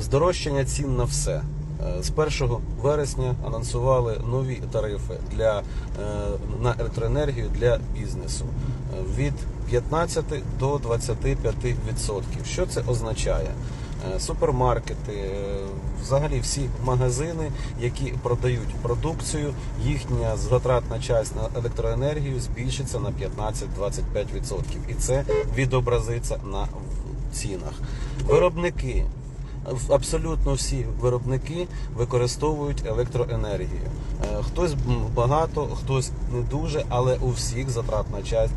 Здорожчання цін на все. Е, З 1 вересня анонсували нові тарифи для, е, на електроенергію для бізнесу е, від 15 до 25 відсотків. Що це означає? Супермаркети, взагалі всі магазини, які продають продукцію, їхня затратна часть на електроенергію збільшиться на 15-25%. І це відобразиться на цінах. Виробники Абсолютно всі виробники використовують електроенергію. Е, Хтось багато, хтось не дуже, але у всіх затратна часть,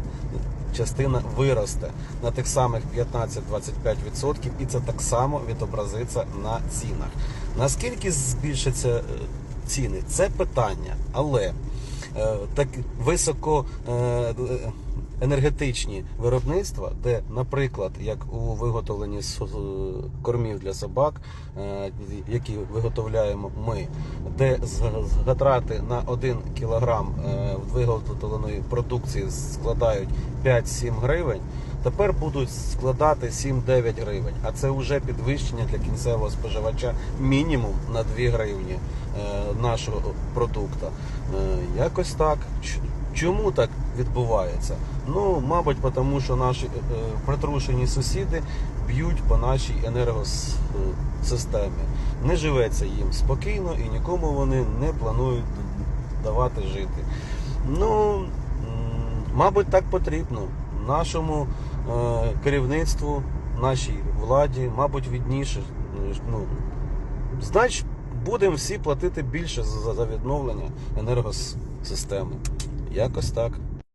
частина виросте на тих самих 15-25%, і це так само відобразиться на цінах. Наскільки збільшаться е, ціни? Це питання, але е, так високо енергетичні виробництва, де, наприклад, як у виготовленні кормів для собак, е, які виготовляємо ми, де затрати на 1 кілограм е, виготовленої продукції складають 5-7 гривень. Тепер будуть складати 7-9 гривень, а це вже підвищення для кінцевого споживача мінімум на 2 гривні е, нашого продукту. Якось так. Чому так відбувається? Ну, мабуть, тому що наші е, притрушені сусіди б'ють по нашій енергосистемі. Не живеться їм спокійно і нікому вони не планують давати жити. Ну, мабуть, так потрібно. Нашому е, керівництву, нашій владі, мабуть, відніше. Ну, значить, будемо всі платити більше за відновлення енергосистеми. Якось так.